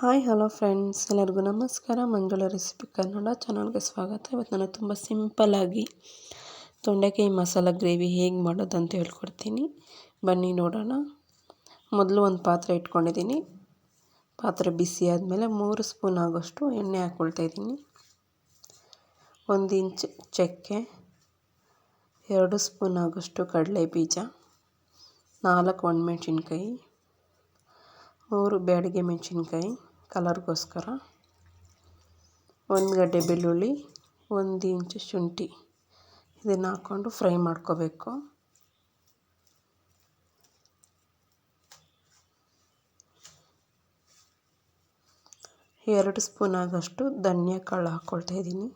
Hi, hello friends. ಎಲ್ಲರಿಗೂ ನಮಸ್ಕಾರ. ಮಂಜುಳ recipe Kannada ಚಾನಲ್ಗೆ ಸ್ವಾಗತ. ಇವತ್ತು ನಾನು ತುಂಬ ಸಿಂಪಲ್ಲಾಗಿ ತೊಂಡೆಕಾಯಿ ಮಸಾಲ ಗ್ರೇವಿ ಹೇಗೆ ಮಾಡೋದು ಅಂತ ಹೇಳ್ಕೊಡ್ತೀನಿ. ಬನ್ನಿ ನೋಡೋಣ. ಮೊದಲು ಒಂದು ಪಾತ್ರೆ ಇಟ್ಕೊಂಡಿದ್ದೀನಿ. ಪಾತ್ರೆ ಬಿಸಿ ಆದಮೇಲೆ ಮೂರು ಸ್ಪೂನ್ ಆಗೋಷ್ಟು ಎಣ್ಣೆ ಹಾಕ್ಕೊಳ್ತಾ ಇದ್ದೀನಿ. ಒಂದು ಇಂಚ್ ಚಕ್ಕೆ, ಎರಡು ಸ್ಪೂನ್ ಆಗೋಷ್ಟು ಕಡಲೆ ಬೀಜ, ನಾಲ್ಕು ಒಣಮೆಣ್ಸಿನ್ಕಾಯಿ, ಮೂರು ಬ್ಯಾಡಿಗೆ ಮೆಣಸಿನ್ಕಾಯಿ ಕಲರ್ಗೋಸ್ಕರ ಒಂದು ಗಡ್ಡೆ ಬೆಳ್ಳುಳ್ಳಿ ಒಂದು ಇಂಚು ಶುಂಠಿ ಇದನ್ನು ಹಾಕ್ಕೊಂಡು ಫ್ರೈ ಮಾಡ್ಕೋಬೇಕು. ಎರಡು ಸ್ಪೂನ್ ಆಗೋಷ್ಟು ಧನಿಯಾ ಕಾಳು ಹಾಕ್ಕೊಳ್ತಾ ಇದ್ದೀನಿ.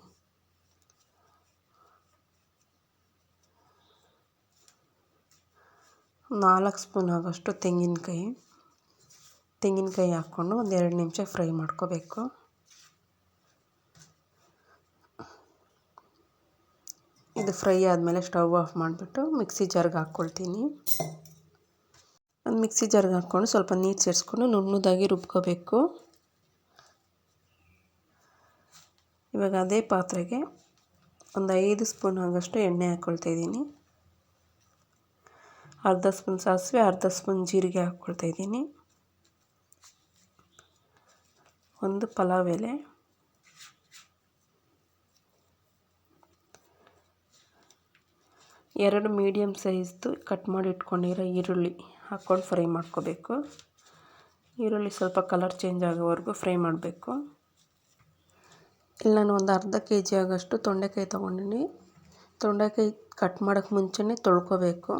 ನಾಲ್ಕು ಸ್ಪೂನ್ ಆಗೋಷ್ಟು ತೆಂಗಿನಕಾಯಿ. ತೆಂಗಿನಕಾಯಿ ಹಾಕ್ಕೊಂಡು ಒಂದು ಎರಡು ನಿಮಿಷ ಫ್ರೈ ಮಾಡ್ಕೋಬೇಕು. ಇದು ಫ್ರೈ ಆದಮೇಲೆ ಸ್ಟವ್ ಆಫ್ ಮಾಡಿಬಿಟ್ಟು ಮಿಕ್ಸಿ ಜಾರ್ಗೆ ಹಾಕ್ಕೊಳ್ತೀನಿ. ಒಂದು ಮಿಕ್ಸಿ ಜಾರ್ಗೆ ಹಾಕ್ಕೊಂಡು ಸ್ವಲ್ಪ ನೀರು ಸೇರಿಸ್ಕೊಂಡು ನುಣ್ಣುದಾಗಿ ರುಬ್ಕೋಬೇಕು. ಇವಾಗ ಅದೇ ಪಾತ್ರೆಗೆ ಒಂದು ಐದು ಸ್ಪೂನ್ ಆಗೋಷ್ಟು ಎಣ್ಣೆ ಹಾಕ್ಕೊಳ್ತಾಯಿದ್ದೀನಿ ಅರ್ಧ ಸ್ಪೂನ್ ಸಾಸಿವೆ, ಅರ್ಧ ಸ್ಪೂನ್ ಜೀರಿಗೆ ಹಾಕ್ಕೊಳ್ತಾ ಇದ್ದೀನಿ ಒಂದು ಪಲಾವ್ ಎಲೆ. ಎರಡು ಮೀಡಿಯಮ್ ಸೈಜ್ದು ಕಟ್ ಮಾಡಿ ಇಟ್ಕೊಂಡಿರೋ ಈರುಳ್ಳಿ ಹಾಕ್ಕೊಂಡು ಫ್ರೈ ಮಾಡ್ಕೋಬೇಕು. ಈರುಳ್ಳಿ ಸ್ವಲ್ಪ ಕಲರ್ ಚೇಂಜ್ ಆಗೋವರೆಗೂ ಫ್ರೈ ಮಾಡಬೇಕು. ಇಲ್ಲಿ ನಾನು ಒಂದು ಅರ್ಧ ಕೆ ಜಿ ಆಗೋಷ್ಟು ತೊಂಡೆಕಾಯಿ ತೊಗೊಂಡಿನಿ. ತೊಂಡೆಕಾಯಿ ಕಟ್ ಮಾಡೋಕ್ಕೆ ಮುಂಚೆನೇ ತೊಳ್ಕೊಬೇಕು.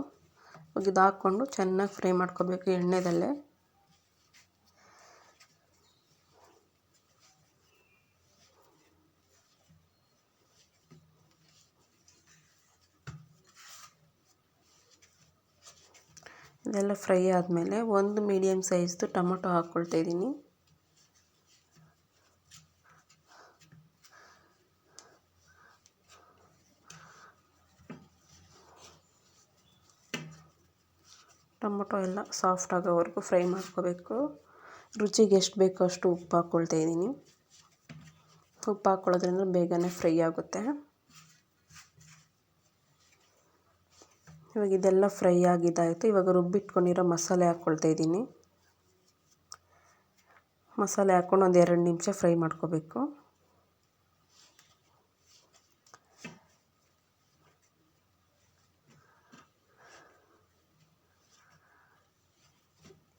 ಇದು ಹಾಕ್ಕೊಂಡು ಚೆನ್ನಾಗಿ ಫ್ರೈ ಮಾಡ್ಕೋಬೇಕು ಎಣ್ಣೆದಲ್ಲೇ. ಇದೆಲ್ಲ ಫ್ರೈ ಆದಮೇಲೆ ಒಂದು ಮೀಡಿಯಮ್ ಸೈಜ್ದು ಟೊಮೊಟೊ ಹಾಕ್ಕೊಳ್ತಾ ಇದ್ದೀನಿ. ಟೊಮೊಟೊ ಎಲ್ಲ ಸಾಫ್ಟ್ ಆಗೋವರೆಗೂ ಫ್ರೈ ಮಾಡ್ಕೋಬೇಕು. ರುಚಿಗೆ ಎಷ್ಟು ಬೇಕೋ ಅಷ್ಟು ಉಪ್ಪು ಹಾಕ್ಕೊಳ್ತಾ ಇದ್ದೀನಿ. ಉಪ್ಪು ಹಾಕ್ಕೊಳ್ಳೋದ್ರಿಂದ ಬೇಗನೆ ಫ್ರೈ ಆಗುತ್ತೆ. ಇವಾಗ ಇದೆಲ್ಲ ಫ್ರೈ ಆಗಿದ್ದಾಯಿತು. ಇವಾಗ ರುಬ್ಬಿಟ್ಕೊಂಡಿರೋ ಮಸಾಲೆ ಹಾಕ್ಕೊಳ್ತಾ ಇದ್ದೀನಿ. ಮಸಾಲೆ ಹಾಕ್ಕೊಂಡು ಒಂದು ಎರಡು ನಿಮಿಷ ಫ್ರೈ ಮಾಡ್ಕೋಬೇಕು.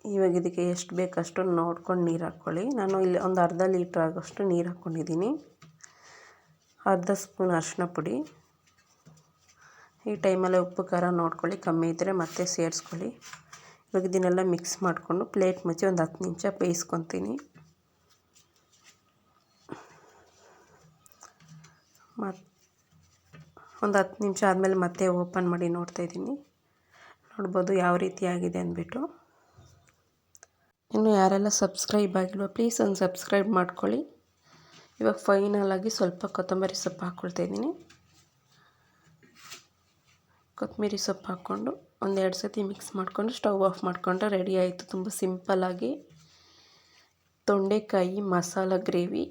ಇವಾಗ ಇದಕ್ಕೆ ಎಷ್ಟು ಬೇಕಷ್ಟು ನೋಡ್ಕೊಂಡು ನೀರು ಹಾಕ್ಕೊಳ್ಳಿ. ನಾನು ಇಲ್ಲಿ ಒಂದು ಅರ್ಧ ಲೀಟ್ರ್ ಆಗೋಷ್ಟು ನೀರು ಹಾಕ್ಕೊಂಡಿದ್ದೀನಿ. ಅರ್ಧ ಸ್ಪೂನ್ ಅರಿಶಿನ ಪುಡಿ. ಈ ಟೈಮಲ್ಲಿ ಉಪ್ಪು, ಖಾರ ನೋಡ್ಕೊಳ್ಳಿ, ಕಮ್ಮಿ ಇದ್ದರೆ ಮತ್ತೆ ಸೇರಿಸ್ಕೊಳ್ಳಿ. ಇವಾಗ ಇದನ್ನೆಲ್ಲ ಮಿಕ್ಸ್ ಮಾಡಿಕೊಂಡು ಪ್ಲೇಟ್ ಮುಚ್ಚಿ ಒಂದು ಹತ್ತು ನಿಮಿಷ ಬೇಯಿಸ್ಕೊತೀನಿ. ಮತ್ತು ಒಂದು ಹತ್ತು ನಿಮಿಷ ಆದಮೇಲೆ ಮತ್ತೆ ಓಪನ್ ಮಾಡಿ ನೋಡ್ತಾಯಿದ್ದೀನಿ ನೋಡ್ಬೋದು ಯಾವ ರೀತಿ ಆಗಿದೆ ಅಂದ್ಬಿಟ್ಟು. ಇನ್ನು ಯಾರೆಲ್ಲ ಸಬ್ಸ್ಕ್ರೈಬ್ ಆಗಿಲ್ವೋ ಪ್ಲೀಸ್ ಒಂದು ಸಬ್ಸ್ಕ್ರೈಬ್ ಮಾಡ್ಕೊಳ್ಳಿ. ಇವಾಗ ಫೈನಲಾಗಿ ಸ್ವಲ್ಪ ಕೊತ್ತಂಬರಿ ಸೊಪ್ಪು ಹಾಕ್ಕೊಳ್ತಾ ಇದ್ದೀನಿ. ಕೊತ್ತಂಬರಿ ಸೊಪ್ಪು ಹಾಕ್ಕೊಂಡು ಒಂದೆರಡು ಸತಿ ಮಿಕ್ಸ್ ಮಾಡಿಕೊಂಡು ಸ್ಟವ್ ಆಫ್ ಮಾಡಿಕೊಂಡು ರೆಡಿ ಆಯಿತು. ತುಂಬ ಸಿಂಪಲ್ಲಾಗಿ ತೊಂಡೆಕಾಯಿ, ಮಸಾಲ, ಗ್ರೇವಿ,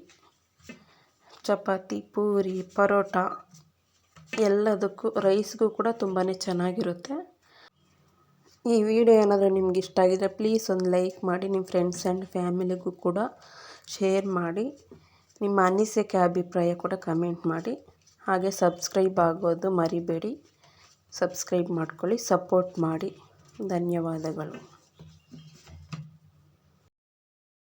ಚಪಾತಿ, ಪೂರಿ, ಪರೋಟ ಎಲ್ಲದಕ್ಕೂ ರೈಸ್ಗೂ ಕೂಡ ತುಂಬಾ ಚೆನ್ನಾಗಿರುತ್ತೆ. ಈ ವಿಡಿಯೋ ಏನಾದರೂ ನಿಮ್ಗೆ ಇಷ್ಟ ಆಗಿದ್ರೆ ಪ್ಲೀಸ್ ಒಂದು ಲೈಕ್ ಮಾಡಿ, ನಿಮ್ಮ ಫ್ರೆಂಡ್ಸ್ ಆ್ಯಂಡ್ ಫ್ಯಾಮಿಲಿಗೂ ಕೂಡ ಶೇರ್ ಮಾಡಿ, ನಿಮ್ಮ ಅನಿಸಿಕೆ, ಅಭಿಪ್ರಾಯ ಕೂಡ ಕಮೆಂಟ್ ಮಾಡಿ. ಹಾಗೆ ಸಬ್ಸ್ಕ್ರೈಬ್ ಆಗೋದು ಮರಿಬೇಡಿ. ಸಬ್ಸ್ಕ್ರೈಬ್ ಮಾಡ್ಕೊಳ್ಳಿ ಸಪೋರ್ಟ್ ಮಾಡಿ. ಧನ್ಯವಾದಗಳು.